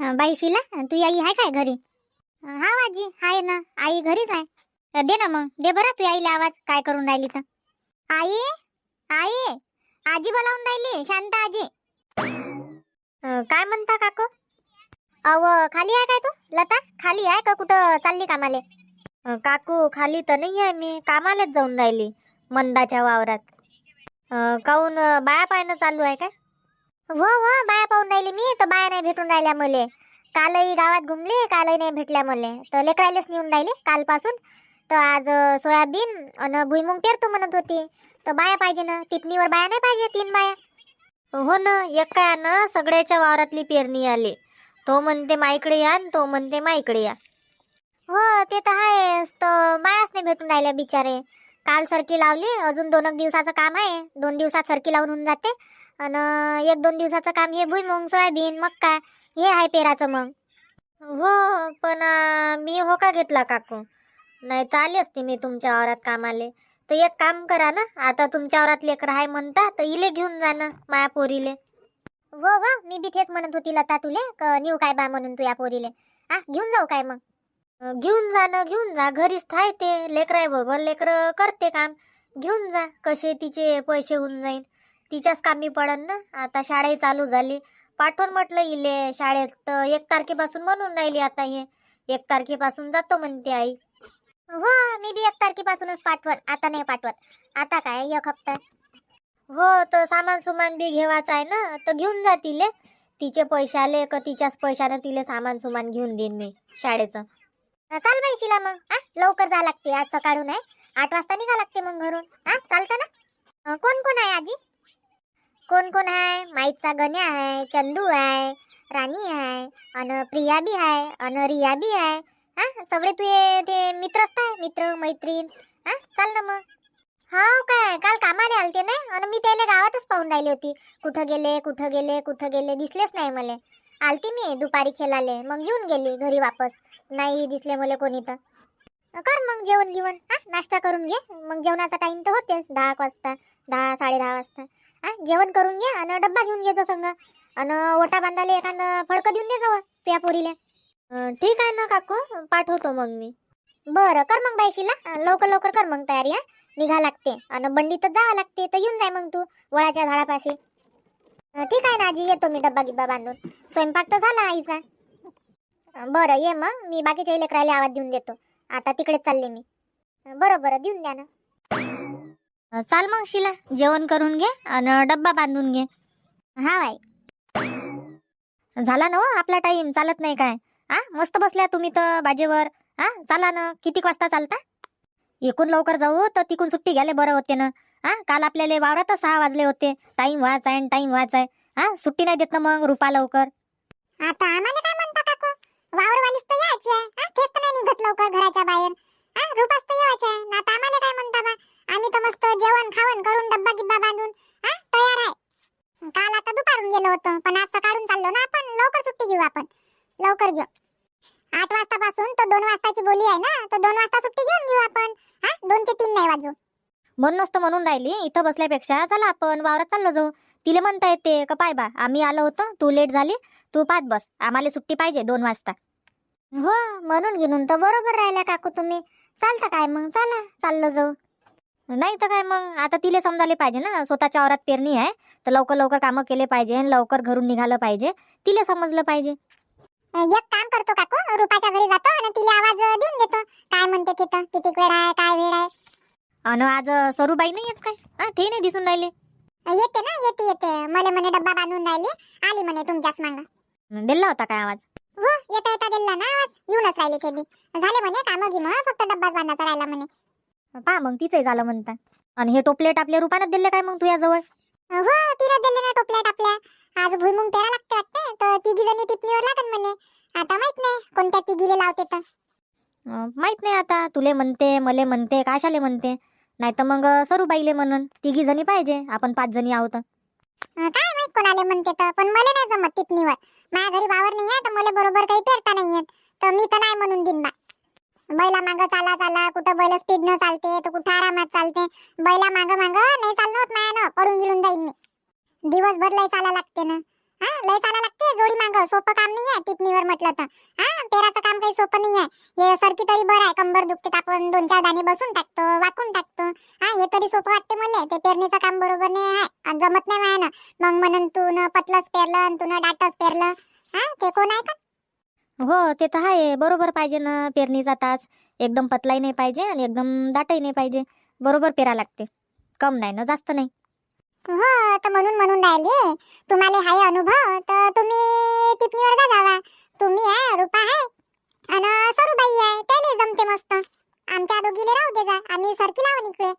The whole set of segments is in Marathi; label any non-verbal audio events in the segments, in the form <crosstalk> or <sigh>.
बाई शिला तू आई आहे काय घरी? हा आजी आहे ना. आई घरीच आहे. दे ना मग. दे बरं तू आईला आवाज. काय करून राहिली तर. आई? आई? आजी बोलावून राहिली. शांत आजी. अं, काय म्हणता काकू? अव खाली आहे काय तू? लता खाली आहे का कुठं चालली कामाले? अं, काकू खाली तर नाही आहे मी. कामालाच जाऊन राहिली मंदाच्या वावरात. अं, काहून अं, बाया पायनं चालू आहे काय? हो हो बाया पाहून राहिली मी तर बाया नाही भेटून राहिल्या मले. कालही गावात घुमले कालही नाही भेटल्या मले. तर लेकरायलेच नेऊन राहिले कालपासून. तर आज अं, सोयाबीन आणि भुईमुंग पेरतो म्हणत होती. तर बाया पाहिजे ना टिपणीवर बाया नाही पाहिजे तीन बाया. हो ना एक काय ना सगळ्याच्या वावरातली पेरणी आली. तो म्हणते माईकडे या आणि तो म्हणते माईकडे या. हो ते तर आहेच तर बायाच नाही भेटून राहिल्या बिचारे. काल सरकी लावली अजून दोन एक दिवसाचं काम आहे. दोन दिवसात सरकी लावून होऊन जाते. आणि एक दोन दिवसाचं काम हे भुईमुंग सोयाबीन मग काय हे आहे पेराचं मग. हो पण मी हो का घेतला काकू? नाही तर आली असती मी तुमच्या वावरात कामाले. तर एक काम करा ना आता तुमच्या वावरात लेकर आहे म्हणता तर इले घेऊन जा ना माया पोरीले. हो हो मी बी तेच म्हणत होती लता तुले क नेऊ काय बा म्हणून तू या पोरीले. आ घेऊन जाऊ काय मग? अं, घेऊन जा ना घेऊन जा घरीच थाय ते लेकराय बरोबर लेकर करते काम. घेऊन जा कसे तिचे पैसे होऊन जाईन. तिच्याच कामी पडन ना. आता शाळाही चालू झाली. पाठवून म्हटलं इले शाळेत. तर एक तारखेपासून म्हणून राहिली आता हे. एक तारखेपासून जातो म्हणते आई. हो मी बी एक तारखेपासूनच पाठवत. आता नाही पाठवत. आता काय एक हप्ता? हो तर सामान सुमान बी घेवायचं आहे ना. तर घेऊन जा तिले. तिचे पैसे आले का तिच्याच पैशानं तिले सामान सुमान घेऊन देईन मी शाळेचं. चाल बाई शिला मग. आ लवकर जा लागते. आज सकाळून आहे. आठ वाजता निघा लागते मग घरून. आ चालतं ना? कोण कोण आहे आजी? कोण कोण आहे माईचा गण्या आहे चंदू आहे राणी आहे अन प्रिया बी आहे अन रिया बी आहे हा? सगळे तुझे ते मित्रच आहे मित्र मैत्रीण. हा? चाल ना मग. हो काय? काल कामाला आलते ना? आणि मी त्याला गावातच पाहून राहिली होती. कुठं गेले कुठं गेले कुठं गेले दिसलेच नाही मले. आलती मी दुपारी खेळाले. मग येऊन गेली घरी वापस. नाही दिसले मले कोणी तर. कर मग जेवण गिवण हा? नाश्ता करून घे. मग जेवणाचा टाइम तर होतेच. दहा एक वाजता दहा साडे दहा वाजता. हा जेवण करून घे आणि डब्बा घेऊन घे संग. आणि ओटा बांधाले एखादं फडकं देऊन दे जावं त्या पोरीला. ठीक आहे ना काकू पाठवतो मग मी. बरं कर मग बायशीला लवकर लवकर कर मग तयारी हा. निघा लागते. आणि बंडीतच जावं लागते तर येऊन जाय मग तू वळाच्या झाडापाशी. ठीक आहे ना आजी येतो मी डब्बा गिब्बा बांधून. स्वयंपाक तर झाला आईचा. बरं ये मग. मी बाकीच्या लेकराला आवाज देऊन देतो. आता तिकडेच चालले मी. बरं बरं देऊन द्या ना. चाल मग शिला जेवण करून घे आणि डब्बा बांधून घे. हा बाई. झाला ना हो आपला टाइम चालत नाही काय? आ मस्त बसल्या तुम्ही तर बाजेवर. हा चला ना किती वाजता चालता? एकूण लवकर जाऊ तर तिकून सुट्टी घ्यायला बरं होते ना. हा काल आपल्याला वावरातच सहा वाजले होते. टाइम वाच आहे टाइम वाच आहे. हा सुट्टी नाही देत ना मग रुपा लवकर. आता आम्हाला काय म्हणता काकू? वावरवालीच तर यायची आहे. हा तेच तर नाही निघत लवकर घराच्या बाहेर. हा रुपास तर यायचे आहे. ना आता आम्हाला काय म्हणता बा? आम्ही तर मस्त जेवण खावण करून डब्बा गिब्बा बांधून हा तयार आहे. काल आता दुपारून गेलो होतो पण आज सकाळून चाललो ना आपण लवकर सुट्टी घेऊ आपण. लवकर घेऊ. आठ वाजतापासून तर दोन वाजताची बोली आहे ना तर दोन वाजता सुट्टी घेऊन घेऊ आपण. हा दोन ते तीन नाही वाजू. म्हणूनच तर म्हणून राहिली इथं बसल्यापेक्षा चला आपण वावरात चाललो जाऊ. तिला म्हणता येते का पाय बा आम्ही आलो होतो तू लेट झाली तू पाहत बस आम्हाला सुट्टी पाहिजे दोन वाजता. हो म्हणून घेऊन तर बरोबर राहिल्या काकू तुम्ही. चालतं काय मग? चला चाललो जाऊ. नाही तर काय मग? आता तिला समजायला पाहिजे ना. स्वतःच्या वावरात पेरणी आहे तर लवकर लवकर कामं केले पाहिजे आणि लवकर घरून निघालं पाहिजे. तिला समजलं पाहिजे. एक काम करतो काकू. रुपाच्या घरी जातो आणि तिला आवाज देऊन देतो. काय म्हणते तिथं? किती वेळ आहे? काय वेळ आहे? अन आज सरूबाई नाही येत काय? हा ते नाही दिसून राहिले. येते ना? येते येते. मला म्हणे डब्बा बांधून राहिली. आली म्हणे तुमच्याच मांग. दिला होता काय आवाज? हो येता येता दिला ना आवाज. येऊनच राहिले ते बी. झाले म्हणे काम गिम? फक्त डब्बाच बांधायचा राहिला म्हणे. पा मग तिचंही झालं म्हणता आणि हे टोपलेट आपल्या रुपानं दिले काय मग तुझ्याजवळ? हो तिला दिले ना टोपल्या टापल्या. आज भुईमुंग पेरा लागते वाटते तर तिघी जणी टिपणीवर लागन म्हणे. आता माहीत नाही कोणत्या तिघीले लावते तर. माहीत नाही आता. तुले म्हणते मले म्हणते काशाले म्हणते. नाही तर मग सरूबाईले म्हणून तिघी जणी पाहिजे आपण पाच जणी आहोत. काय माहीत कोणाले म्हणते तर पण मला नाही जमत टिपणीवर. माझ्या घरी वावर नाही आहे तर मला बरोबर काही पेरता नाही येत तर मी तर नाही म्हणून दिन बा. बैला माग चाला चाला कुठं बैल स्पीड न चालते तर कुठं आरामात चालते. बैला माग माग नाही चाललो होत मायानं पडून गिळून जाईन मी. दिवसभर लय चाला लागते ना. हा लय चाला लागते जोडी मांग सोपं काम नाही आहे टिपणीवर म्हटलं तर. हा तेराचं काम काही सोपं नाही आहे हे सरकी तरी बरं आहे कंबर दुखते तर आपण दोन चार दाणे बसून टाकतो वाकून टाकतो. हा हे तरी सोपं वाटते मला ते पेरणीचं काम बरोबर नाही आहे. जमत नाही माया मग म्हणून तू न पतलंच पेरलं आणि तू न डाटच पेरलं. हा ते कोण आहे का? हो ते तर आहे. बरोबर पाहिजे ना पेरणीचा तास एकदम पतलाही नाही पाहिजे आणि एकदम दाटही नाही पाहिजे. बरोबर पेरा लागते. कम नाही ना जास्त नाही. हो तर म्हणून म्हणून राहिले. तुम्हाला हाय अनुभव तर तुम्ही टिपणीवर जा जावा. तुम्ही आहे रुपा आहे. आणि सरूबाई आहे त्याला जमते मस्त. आमच्या दोघीले राहू दे जा. आम्ही सरकी लावून इकडे.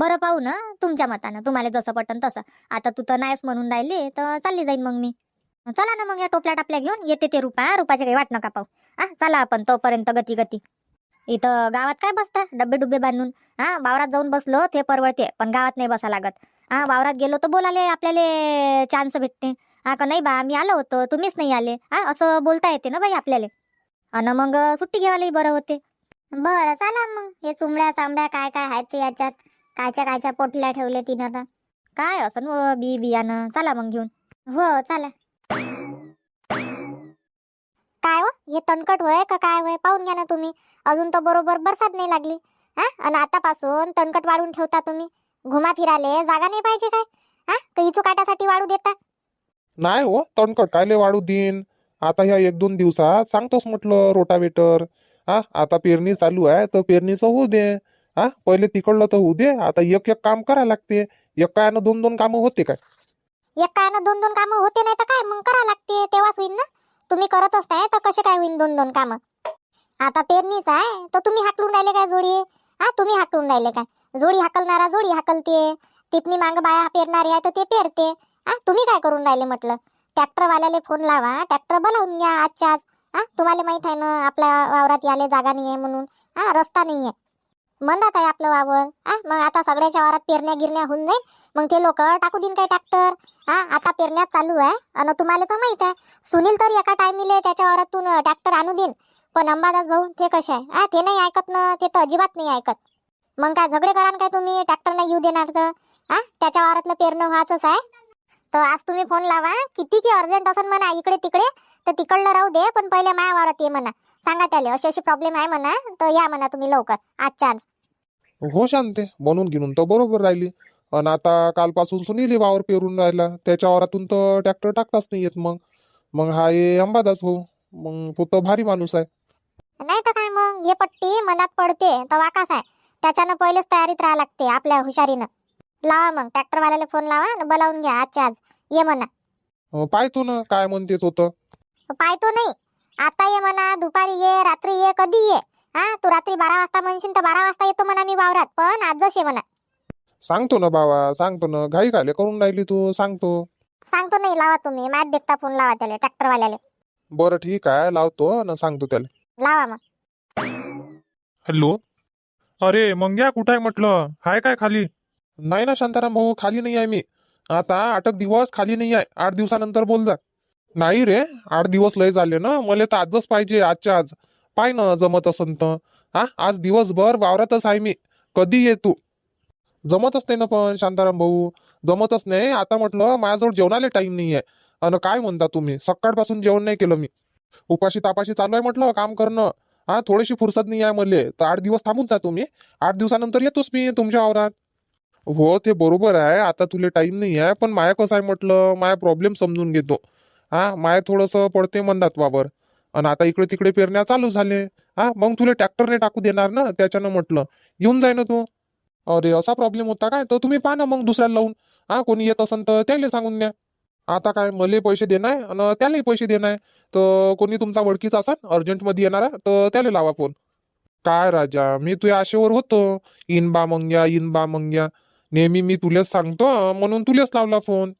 बरं पाहू ना तुमच्या मतानं. तुम्हाला जसं पटन तसं. आता तू तर नाहीच म्हणून राहिली तर चालली जाईन मग मी. चला ना मग या टोपल्या टापल्या घेऊन येते ते रुपा. रुपाचे काही वाट नका पाहू. हा चला आपण तोपर्यंत गती गती इथं गावात काय बसता? डब्बे डुब्बे बांधून. हा वावरात जाऊन बसलो ते परवडते पण गावात नाही बसा लागत. हा वावरात गेलो तर बोलाले आपल्याला चान्स भेटते. हा का नाही बा आम्ही आलो होतो तुम्हीच नाही आले. हा असं बोलता येते ना बाई आपल्याला. आणि मग सुट्टी घ्यायलाही बरं होते. बरं चला मग. हे चुंबड्या चांबड्या काय काय आहेत ते याच्यात? कायच्या कायच्या पोटल्या ठेवले तिनं आता काय असं बी बियाणं? चला मग घेऊन. हो चला. काय हो? हे तणकट होय का काय होय पाहून घ्या ना तुम्ही. अजून तर बरोबर बरसात नाही लागली. हा? आणि आतापासून तणकट वाढून ठेवता तुम्ही. घुमा फिराले जागा नाही पाहिजे काय? हा? काही चुकाटासाठी वाढू देता? नाही हो तणकट कायले वाढू देईन? आता ह्या एक दोन दिवसात सांगतोस म्हटलं रोटावेटर. हा? आता पेरणी चालू आहे तर पेरणीचं होऊ दे. हा? पहिले तिकडलं तर होऊ दे. आता एक एक काम करायला लागते. एकानं दोन दोन कामं होते काय? एक काय ना दोन दोन कामं होते नाही तर काय? मग करा लागते तेव्हाच होईल ना? तुम्ही करत असताय तर कसे काय होईल दोन दोन कामं? आता पेरणीच आहे तर तुम्ही हाकलून राहिले काय जोडी? हा तुम्ही हाकलून राहिले काय? जोडी हाकलणारा जोडी हाकलते टिपणी मांग बाया पेरणारी आहे तर ते पेरते. हा तुम्ही काय करून राहिले म्हटलं? ट्रॅक्टरवाल्याला फोन लावा ट्रॅक्टर बोलावून घ्या आजच्या आज. हा तुम्हाला माहीत आहे ना आपल्या वावरात याले जागा नाही आहे म्हणून. हा रस्ता नाही आहे मंदात आहे आपलं वावर. हा मग आता सगळ्याच्या वारात पेरण्या गिरण्या होऊन जाईल. मग ते लोक टाकू देईन काय ट्रॅक्टर हा आता पेरण्या चालू आहे. आणि तुम्हाला तर माहीत आहे. सुनील तर एका टायमिले त्याच्या वारातून ट्रॅक्टर आणू देईन. पण अंबादास भाऊ ते कसे आहे? हा ते नाही ऐकत ना ते तर अजिबात नाही ऐकत. मग काय झगडे करान काय तुम्ही? ट्रॅक्टर नाही येऊ देणार तर? हा त्याच्या वारातलं पेरणं व्हायचंच आहे. तर आज तुम्ही फोन लावा. किती की अर्जंट असेल म्हणा इकडे तिकडे तर तिकडलं राहू दे पण पहिले माया वावरात ये म्हणा. सांगा त्याला अशी अशी प्रॉब्लेम आहे म्हणा तर या म्हणा तुम्ही लवकर आजच्या आज. हो शांते बनवून घेऊन तर बरोबर राहिली. आणि आता कालपासून सुनील वावर पेरून राहिला त्याच्या वावरातून तर ट्रॅक्टर टाकताच नाही येत मग. मग हा ये अंबादास भाऊ मग तो तर भारी माणूस आहे. नाही तर काय मग हे पट्टी मनात पडते तर वाकास आहे. त्याच्यानं पहिलेच तयारीत राहा लागते आपल्या हुशारीनं. लावा मग ट्रॅक्टरवाल्याला फोन लावा आणि बोलावून घ्या आजच्या आज. ये म्हणा. अं, पाहतो ना काय म्हणते तो तर पाहतो नाही. आता ये म्हणा दुपारी ये रात्री ये कधी ये? हा तू रात्री बारा वाजता म्हणशील तर बारा वाजता येतो म्हणा मी वावरात पण आजच ये म्हणा. सांगतो ना बाबा सांगतो ना. घाई घाले करून राहिली तू सांगतो. सांगतो नाही लावा तुम्ही. मॅच देखता फोन लावा त्याला ट्रॅक्टरवाल्याला बरं ठीक आहे लावतो ना सांगतो त्याला. लावा मग. हॅलो. अरे मंग्या कुठं आहे म्हटलं? हाय काय खाली? नाही ना शांताराम भाऊ खाली नाही आहे मी. आता आठ दिवस खाली नाही आहे. आठ दिवसानंतर बोल जा नाही रे आठ दिवस लय झाले ना मला तर आजच पाहिजे आजच्या आज. पाय ना जमत असन तर. हा आज दिवसभर वावरातच आहे मी. कधी ये तू? जमतच नाही ना पण शांताराम भाऊ. जमतच नाही. आता म्हटलं माझ्याजवळ जेवणाला टाइम नाही आहे अन काय म्हणता तुम्ही? सकाळपासून जेवण नाही केलं मी. उपाशी तापाशी चालू आहे म्हटलं काम करणं. हा थोडीशी फुरसत नाही आहे मले. तर आठ दिवस थांबून जा तुम्ही. आठ दिवसानंतर येतोच मी तुमच्या वावरात. हो ते बरोबर आहे. आता तुला टाइम नाही आहे पण माया कसं आहे म्हटलं माया प्रॉब्लेम समजून घेतो. हा माय थोडंसं पडते म्हणतात वावर. आणि आता इकडे तिकडे पेरण्या चालू झाले. हा मग तुला ट्रॅक्टरने टाकू देणार ना? त्याच्यानं म्हटलं. येऊन जाय ना तू. अरे असा प्रॉब्लेम होता काय? तर तुम्ही पहा ना मग दुसऱ्याला लावून. हा कोणी येत असन तर त्याला सांगून द्या. आता काय मले पैसे देणार आणि त्यालाही पैसे देणार. तर कोणी तुमचा ओळखीचा असन अर्जंटमध्ये येणार तर त्याला लावा फोन काय राजा मी तुझ्या आशेवर होतो. इनबा मंग्या इनबा मंग्या. नेहमी मी तुलेच सांगतो म्हणून तुलेच लावला फोन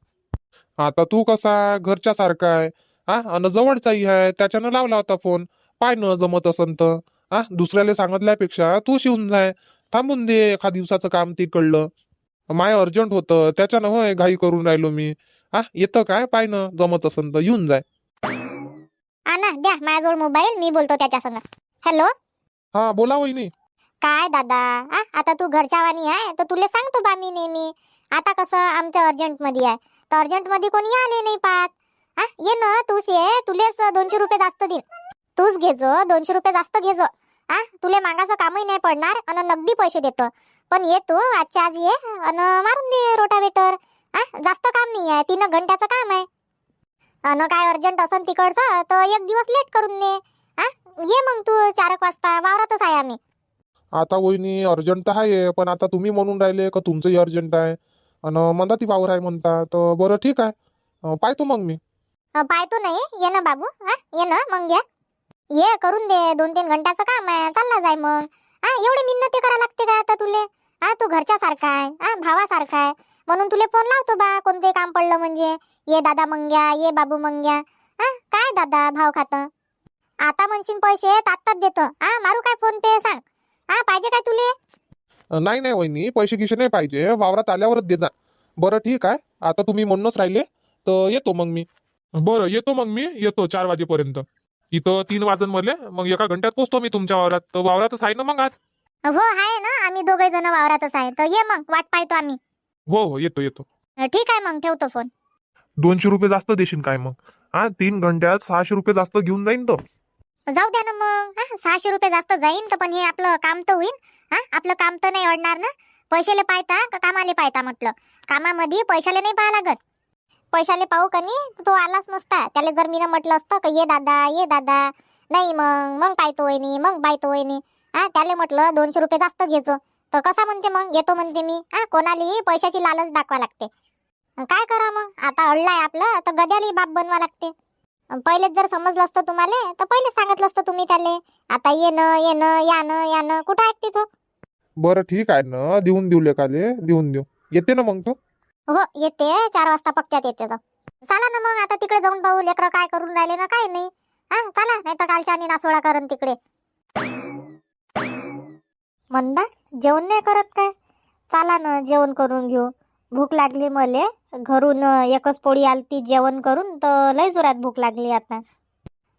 आता तू कसा घरच्या सारखा आहे? हा अन जवळचाही आहे त्याच्यानं लावला होता फोन. पाय न जमत असन तर. हा दुसऱ्याला सांगितल्यापेक्षा तू शिवून जाय. थांबून दे एका दिवसाचं काम तिकडलं. माय अर्जंट होतं त्याच्यानं होय घाई करून राहिलो मी. हा येतं काय? पाय न जमत असन तर येऊन जाय. आणा द्या माझ्याजवळ मोबाईल मी बोलतो त्याच्या संग. हॅलो? हा बोला वहिनी. काय दादा? आ आता तू घरच्या वाणी आहे तर तुला सांगतो बा मी नेहमी. आता कसं आमच्या अर्जंटमध्ये आहे. तर अर्जंटमध्ये कोणी आले नाही पाहत. हा ये ना तूच ये. तुलेच दोनशे रुपये जास्त देईन. तूच घेजो दोनशे रुपये जास्त घेजो हा तुले मागाचं कामही नाही पडणार आणि नगदी पैसे देतो. पण ये तू आजच्या आज ये आणि मारून दे रोटावेटर. हा जास्त काम नाही आहे तीन घंट्याचं काम आहे. आणि काय अर्जंट असन तिकडचं तर एक दिवस लेट करून दे. हा ये मग तू चार एक वाजता वावरातच आहे आम्ही. आता वहिनी अर्जंट तर आहे पण आता तुम्ही म्हणून राहिले का तुमचंही अर्जंट आहे? आणि म्हणता ती वावर आहे म्हणता तर बरं ठीक आहे. पाहतो मग मी. पाहतो नाही ये. ना बाबू. हा ये ना मग घ्या. ये करून दे. दोन तीन घंट्याचं काम आहे. चालला जाय मग. हा एवढी मिन्नती करा लागते का आता तुले? हा तू घरच्या सारखा आहे. हा भावासारखा आहे. म्हणून तुले फोन लावतो बा कोणते काम पडलं म्हणजे. ये दादा मंग्या ये बाबू मंग्या हा काय दादा भाव खात? आता म्हणशील पैसे तात्तात देतो. हा मारू काय फोन पे सांग. हा पाहिजे काय तुले? नाही नाही वहिनी पैसे गिसे नाही पाहिजे. वावरात आल्यावरच दे जा. बरं ठीक आहे. आता तुम्ही म्हणूनच राहिले तर येतो मग मी. बरं येतो मग मी. येतो चार वाजेपर्यंत. इथं तीन वाजन मले. मग एका घंट्यात पोचतो मी तुमच्या वावरात. तर वावरातच आहे ना मग आज? हो आहे ना. आम्ही दोघे जण वावरातच आहे. तर ये मग. वाट पाहतो आम्ही. हो हो. येतो येतो. ठीक आहे मग. ठेवतो फोन. दोनशे रुपये जास्त देशील काय मग? हा तीन घंट्यात सहाशे रुपये जास्त घेऊन जाईन तो. जाऊ द्या ना मग. हा सहाशे रुपये जास्त जाईन तर पण हे आपलं काम तर होईल हा आपलं काम तर नाही अडणार ना. पैशाले पाहता का कामाले पाहता म्हटलं. कामामध्ये पैशाले नाही पाहा लागत. पैशाले पाहू का नाही? तो आलाच नसता. त्याला जर मी म्हटलं असतं का ये दादा ये दादा. नाही मग मग पाहतो वहिनी मग पाहतो वहिनी. हा त्याला म्हटलं दोनशे रुपये जास्त घ्यायचो तर कसा म्हणते मग? घेतो म्हणते मी. हा कोणालाही पैशाची लालच दाखवा लागते. काय करा मग? आता अडलाय आपलं तर गद्यालाही बाप बनवा लागते. पहिलेच जर समजलं असतं तुम्हाला तर पहिलेच सांगितलं असतं तुम्ही त्याले. आता येणं येणं यानं यानं कुठं ऐकते तो बरं ठीक आहे ना देऊन देऊ लेकाले देऊन देऊ. येते ना मग तो? हो येते. चार वाजता पक्क्यात येते तो. चला ना मग आता तिकडे जाऊन पाहू लेकरं काय करून राहिले ना काय नाही. हा चला नाही तर कालच्या आणि नासोडा करण तिकडे. मंदा जेवण नाही करत काय? चला ना जेवण करून घेऊ. भूक लागली मले. घरून एकच पोळी आलती जेवण करून तर लय जोरात भूक लागली आता.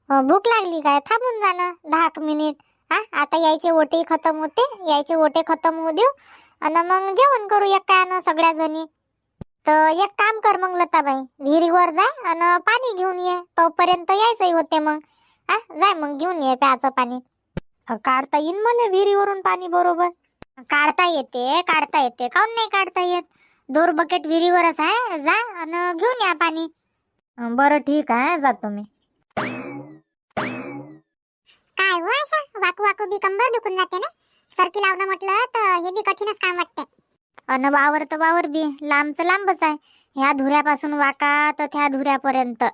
भूक लागली काय? थांबून जाणं दहा एक मिनिट. हा आता यायचे ओटे खतम होते यायचे ओटे खतम होऊ देऊ. आणि मग जेवण करू एक काय सगळ्या जणी तर एक काम कर मग लताबाई विहिरीवर जा आणि पाणी घेऊन ये तोपर्यंत यायचंही होते मग. हा जाय मग घेऊन ये प्याचं पाणी. काढता येईन मला विहिरीवरून पाणी बरोबर? काढता येते काढता येते. काऊन नाही काढता येत? दोर बकेट विहिरीवरच आहे. जा आणि घेऊन या पाणी. बरं ठीक आहे जातो मी. काय हो अशा? वाकू वाकू बी कंबर दुखून जाते ना? सरकी लावणं म्हटलं तर हे बी कठीणच काम वाटते. अन वावर तर वावर बी लांबच लांबच आहे. ह्या धुऱ्यापासून वाका तर त्या धुऱ्यापर्यंत.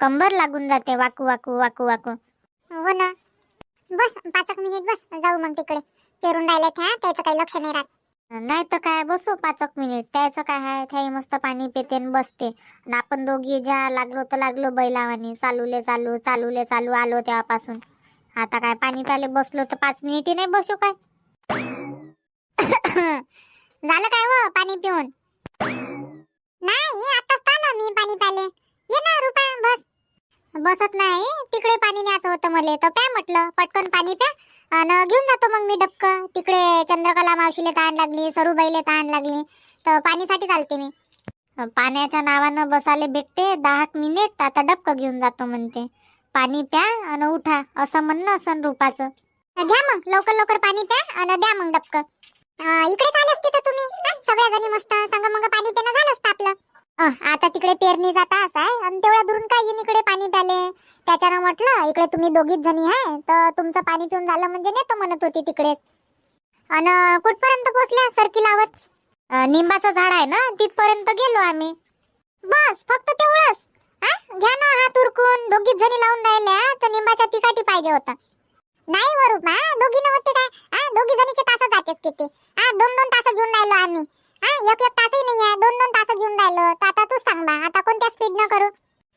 कंबर लागून जाते वाकू वाकू वाकू वाकू. हो ना. बस पाच एक मिनिट बस जाऊ मग तिकडे. पेरून राहिले त्या त्याचं काही लक्ष नाही राहत. नाही तर काय बसू पाच एक मिनिट त्याचं काय आहे त्याही मस्त पाणी पिते आणि बसते. आणि आपण दोघी ज्या लागलो तर लागलो बैलावानी. चालूले चालू चालूले चालू आलो तेव्हापासून. आता काय पाणी प्याले बसलो तर पाच मिनिटही नाही बसू काय? <coughs> झालं काय हो पाणी पिऊन? नाही आताच आलो मी पाणी प्याले. ये ना रुपा बस. बसत नाही. तिकडे पाणी न्यायचं होतं मला. तर प्या म्हटलं पटकन पाणी प्या. आणि घेऊन जातो मग मी डबक. तिकडे चंद्रकला मावशीला तहान लागली सरूबाईले तहान लागली. तर पाणीसाठी चालते मी. पाण्याच्या नावानं बसाले भेटते दहा मिनिट आता डबक घेऊन जातो म्हणते. पाणी प्या आणि उठा असं म्हणणं असं रूपाचं. घ्या मग लवकर लवकर पाणी प्या आणि द्या मग डबक. इकडे आले असते तर तुम्ही सगळ्या जणी मस्त संग मग पाणी पिणं झालं असतं आपलं. आता तिकडे पेरणी जाता असं आहे आणि तेवढ्या दुरून काय येईन इकडे पाणी प्याले? त्याच्यानं म्हटलं इकडे तुम्ही दोघीच जणी आहे तर तुमचं पाणी पिऊन झालं म्हणजे नेतो म्हणत होती तिकडेच. अन कुठपर्यंत पोचल्या सरकी लावत निंबाचं झाड आहे ना तिथपर्यंत गेलो आम्ही. बस फक्त तेवढंच. हा? घ्या ना हात उरकून दोघीच जणी लावून राहिल्या तर निंबाच्या तिकाटी पाहिजे होता. नाही वरूप हा दोघी नव्हते काय? हा दोघी जणीचे तास जातेच किती. हा दोन दोन तास घेऊन राहिलो आम्ही. हा एक एक तासही नाही आहे दोन दोन तास घेऊन राहिलो. तर आता तूच सांग बा आता कोणत्या स्पीडनं करू?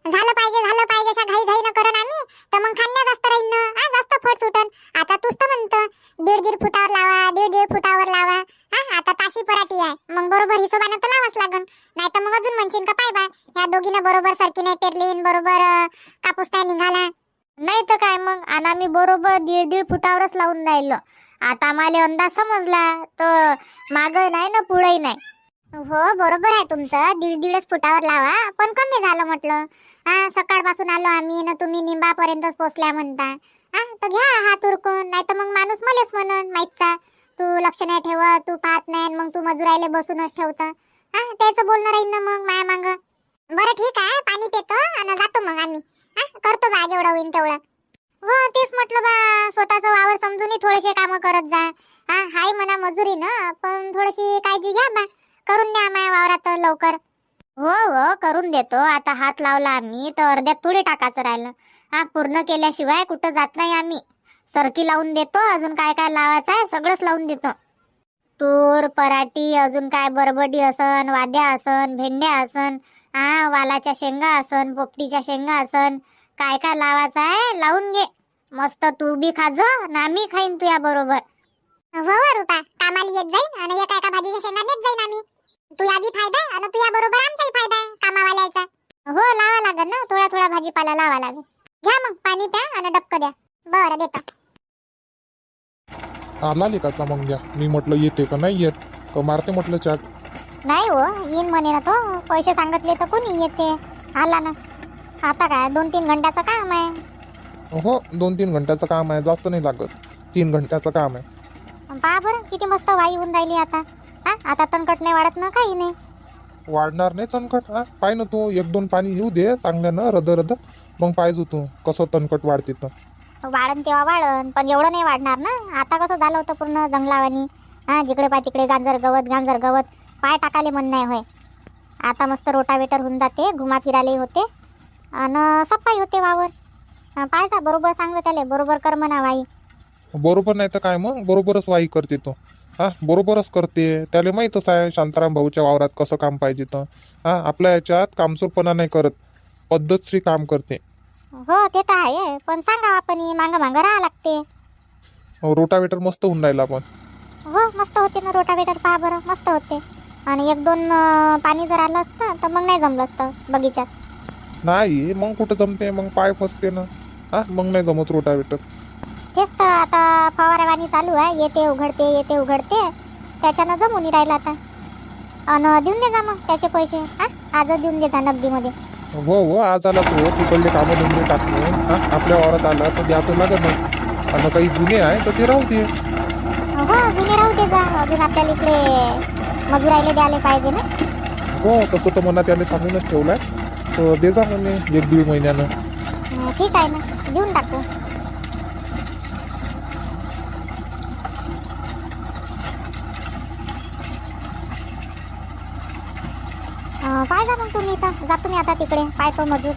झालं पाहिजे झालं पाहिजे अशा घाई घाई न करण आम्ही तर मग खांद्या जास्त राहील ना हा जास्त फट सुटन. आता तूच तर म्हणतो दीड दीड फुटावर लावा दीड दीड फुटावर लावा. हा आता ताशी पराठी आहे. मग बरोबर हिशोबानं तर लावाच लागन. नाही तर मग अजून म्हणशील का पाय बा ह्या दोघीनं बरोबर सरकी नाही पेरली बरोबर कापूस नाही निघाला. नाही तर काय मग? आणि आम्ही बरोबर दीड दीड फुटावरच लावून राहिलो. आता आम्हाला अंदाज समजला तर मागं नाही ना पुढंही नाही. हो बरोबर आहे तुमचं. दीड दीडच फुटावर लावा. पण कमी झालं म्हटलं. हा सकाळपासून आलो आम्ही ना तुम्ही निंबापर्यंतच पोचल्या म्हणता. हा तर घ्या हात उरकून नाही तर मग माणूस मलेच म्हणून माहीतचा तू लक्ष नाही ठेवत तू पाहत नाही आणि मग तू मजुरायला बसूनच ठेवत. हा त्याचं बोलणं राहील ना मग माया मांग. बरं ठीक आहे पाणी पितो आणि जातो मग आम्ही. हा करतो बा जेवढं होईल तेवढं. हो तेच म्हटलं बा स्वतःचं वावर समजूनही थोडेसे कामं करत जा. हा हाय म्हणा मजुरी ना पण थोडीशी काळजी घ्या बा. करून द्या माझ्या वावरात लवकर. हो हो करून देतो. आता हात लावला आम्ही तर अर्ध्यात थोडी टाकायचं राहिलं. हा पूर्ण केल्याशिवाय कुठं जात नाही आम्ही. सरकी लावून देतो अजून काय काय लावायचं आहे सगळंच लावून देतो. तूर पराठी अजून काय बरबडी असन वाद्या असन भेंड्या असन हा वालाच्या शेंगा असन पोपटीच्या शेंगा असन काय काय लावायचं आहे लावून घे. मस्त तू बी खाजो ना आम्ही खाईन तुया बरोबर. हो हो रुपा. कामाला येत जाईन आणि एका एका भाजीच्या शेंगा नेत जाईन आम्ही. तुया बी फायदा आणि तुया बरोबर आमचाही फायदा कामावाल्याचा. हो लावा लागेल ना. थोडा थोडा भाजीपाला लावा लागेल घ्या मग पाणी प्या आणि डबक द्या. बरं देतो. आला लेकाचा मग घ्या मी म्हटलं येते का? नाही येत. तर मारते म्हटलं चाट. नाही हो येईन म्हणे ना तो. पैसे सांगितले तर कोणी येते? आला ना. आता काय दोन तीन घंट्याचं काम आहे. हो दोन तीन घंट्याचं काम आहे. जास्त नाही लागत. तीन घंट्याचं काम आहे. पहा बरं किती मस्त वाई होऊन राहिली आता. हा आता तणकट नाही वाढत ना काही नाही. वाढणार नाही तणकट हा? पाय ना तू एक दोन पाणी येऊ दे चांगल्यानं रद रद. मग पाहिजे तू कसं तणकट वाढते तर. वाढन तेव्हा वाढन पण एवढं नाही वाढणार ना. आता कसं झालं होतं पूर्ण जंगलावानी. हा जिकडे पाय तिकडे गांजर गवत गांजर गवत. पाय टाकाले मन नाही होय. आता मस्त रोटावेटर होऊन जाते घुमा फिराले होते. आणि सफाई होते वावर. पाहायचा बरोबर सांगलं त्याले बरोबर कर म्हणा वाई. बरोबर नाही तर काय? मग बरोबरच वाई करते तो. हा बरोबरच करते. त्याला माहीतच आहे शांताराम भाऊच्या वावरात कसं काम पाहिजे तर. हा आपल्या याच्यात कामचोरपणा नाही करत. पद्धतशीर काम करते. हो ते तर आहे. पण सांगा आपण मागं मागं राहा लागते. रोटावेटर मस्त होऊन राहिला पण हो मस्त होते ना रोटावेटर पहा बरं मस्त होते. आणि एक दोन अं, पाणी जर आलं असतं तर मग नाही जमलं असतं बगीचात नाही मग कुठं जमते? मग पाय फसते ना. हा मग नाही जमत रोटावेटर. तेच तर आता फवारावानी चालू आहे. येते उघडते येते उघडते. त्याच्यानं जमून राहिलं आता. अन देऊन दे जा मग त्याचे पैसे. हा? आजच देऊन दे जा नगदीमध्ये. हो हो आज आला तो. तिकडले कामं धंदे टाकून. हा? आपल्या वावरात आला तर द्यावं लागत नाही आणि काही जुने आहे तर ते राहू दे. हो जुने राहू दे जा. अजून आपल्याला इकडे मजुरायला द्यायला पाहिजे ना. हो तसं तर मना त्याने सांगूनच ठेवलाय. तर दे जा म्हणे एक दीड महिन्यानं. हं, ठीक आहे ना. देऊन टाकू अं, पाय जा मग तुम्ही जा तुम्ही आता तिकडे पाहतो मजूर.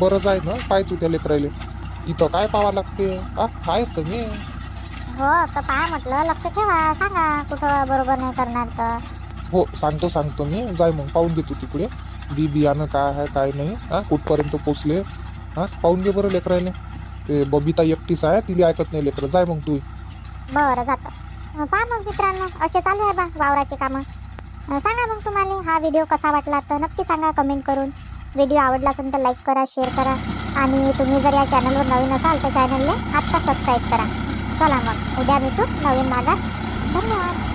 बरं जाय ना पाय तू त्या लेकरायले इथं काय पावा लागते? हा आहेच तर मी. हो तर पहा म्हटलं लक्ष ठेवा सांगा कुठं बरोबर नाही करणार तर. हो सांगतो सांगतो मी. जाय मग पाहून घे तू तिकडे. बी बियाणं काय आहे काय नाही. हा कुठपर्यंत पोचले? हा पाहून घे बरं लेकरायले ते बबिता एकटीच आहे तिला ऐकत नाही लेकरं. जाय मग तू. बरं जातो. पहा मग मित्रांनो असे चालू आहे बा वावराची कामं. सांगा मग तुम्हाला हा व्हिडिओ कसा वाटला तर नक्की सांगा कमेंट करून. व्हिडिओ आवडला असेल तर लाईक करा शेअर करा. आणि तुम्ही जर या चॅनलवर नवीन असाल तर चॅनलला आत्ता सबस्क्राईब करा. चला मग उद्या भेटू नवीन भागात धन्यवाद.